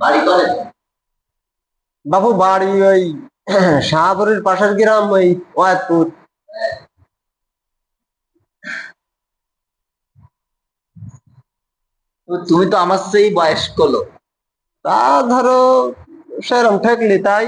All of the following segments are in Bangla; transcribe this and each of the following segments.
বাড়ি বাবু বাড়ি ওই শাহপুরের পাশের গ্রাম ওই ওয়াদপুর তুমি তো আমার সেই বয়স্ক লোক। তা ধরো সেরম ঠেকলি তাই?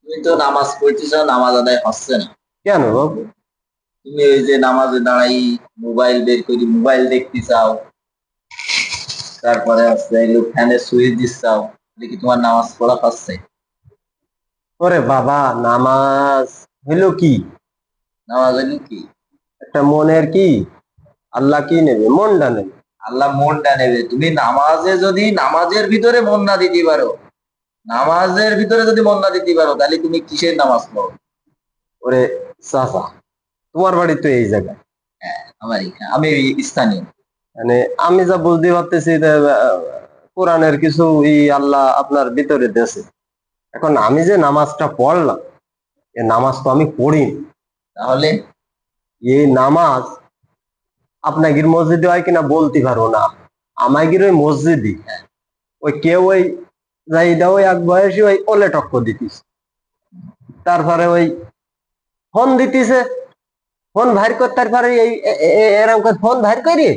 তুমি তো নামাজ পড়তেছ নামাজ আদায় হচ্ছে না। কেন বাবু? তুমি ওই যে নামাজে দাঁড়াই মোবাইল বের করি মোবাইল দেখতে চাও। তারপরে এগুলো ফ্যানে সুইচ দিচ্ছাও দেখি তোমার নামাজ পড়া হচ্ছে ওরে বাবা নামাজ হইল কি? নামাজ হলো কি? একটা মনের কি? আল্লাহ কি নেবে? মনটা নেবে। আল্লাহ মনটা নেবে। তুমি নামাজে যদি নামাজের ভিতরে মন না দিতে পারো নামাজের ভিতরে যদি মন না দিতে পারো তাহলে তুমি কিসের নামাজ পড়ো? ওরে চাচা তোমার বাড়ি তো এই জায়গায়। আমার এখানে আমি স্থানীয়। মানে আমি যা বুঝতে পারতেছি কোরআনের কিছু ই আল্লাহ আপনার ভিতরে দেশে এখন আমি যে নামাজটা পড়লাম এই নামাজ তো আমি পড়ি তাহলে এই নামাজ আপনাদের মসজিদে হয় কিনা বলতে পারব না। আমাদের ওই মসজিদই ওই কেউ ওই যাই দাও ওই এক বয়সী ওই ওলে টক্ক দিতিস তারপরে ওই ফোন দিতিছে, ফোন ভাইর করতে তারপরে এই, এ- এ- এ- এরকম ফোন ভাইর করি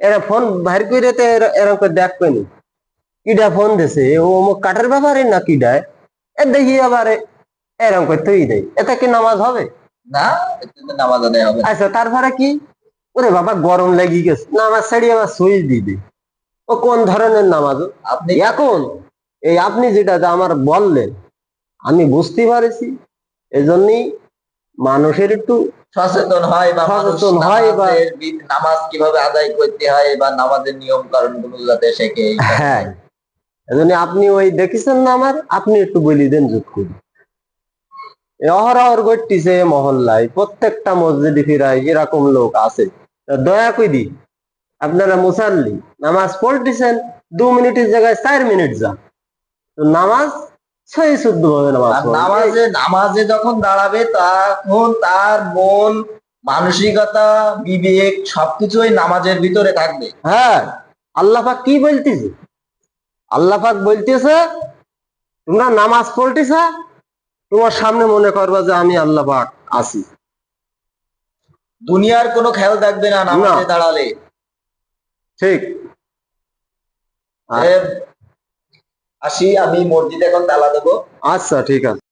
এরা ফোন ভার করে তো এর- এরকম করে দেখ পেনি কিডা ফোন দিছে? ও কাঠের ব্যাপারে না কিডায় এ দেখি আবার এ- এরকম করে তুই দেয়। এতে কি নামাজ হবে? না নামাজ আদায় হবে। আচ্ছা তারপরে কি? ওরে বাবা গরম লেগে গেছে। নামাজ ছাড়িয়ে আবার সুইচ দিবি ও কোন ধরনের নামাজ? আপনি এখন এই আপনি যেটা যে আমার বললেন আমি বুঝতে পারছি। এজন্যই মানুষের একটু সচেতন হয় বা সচেতন হয় বা- নামাজ কীভাবে আদায় করতে হয় বা নামাজের নিয়ম কারণগুলো যাতে শেখে হ্যাঁ। এজন্য আপনি ওই দেখেছেন না আমার? আপনি একটু বলি দেন যোগ করি অহরহর ঘটতিছে মহল্লায় প্রত্যেকটা মসজিদে ফিরায় এরকম লোক আছে। দয়া করি আপনারা মুসাল্লি নামাজ পড়তেছেন দু মিনিটের জায়গায় চার মিনিট যান। নামাজ ছয় শুদ্ধ ভাবে নামাজ নামাজে নামাজে যখন দাঁড়াবে তখন তার মন মানসিকতা বিবেক সবকিছু ওই নামাজের ভিতরে থাকবে। হ্যাঁ আল্লাহ পাক কি বলতেছে? আল্লাহ পাক বলতেছে তোমরা নামাজ পড়তেছে তোমার সামনে মনে করবা যে আমি আল্লাহ পাক আছি। দুনিয়ার কোনো খেয়াল থাকবে না নামাজে দাঁড়ালে। ঠিক। আসি আমি মসজিদে এখন তালা দেবো। আচ্ছা ঠিক আছে।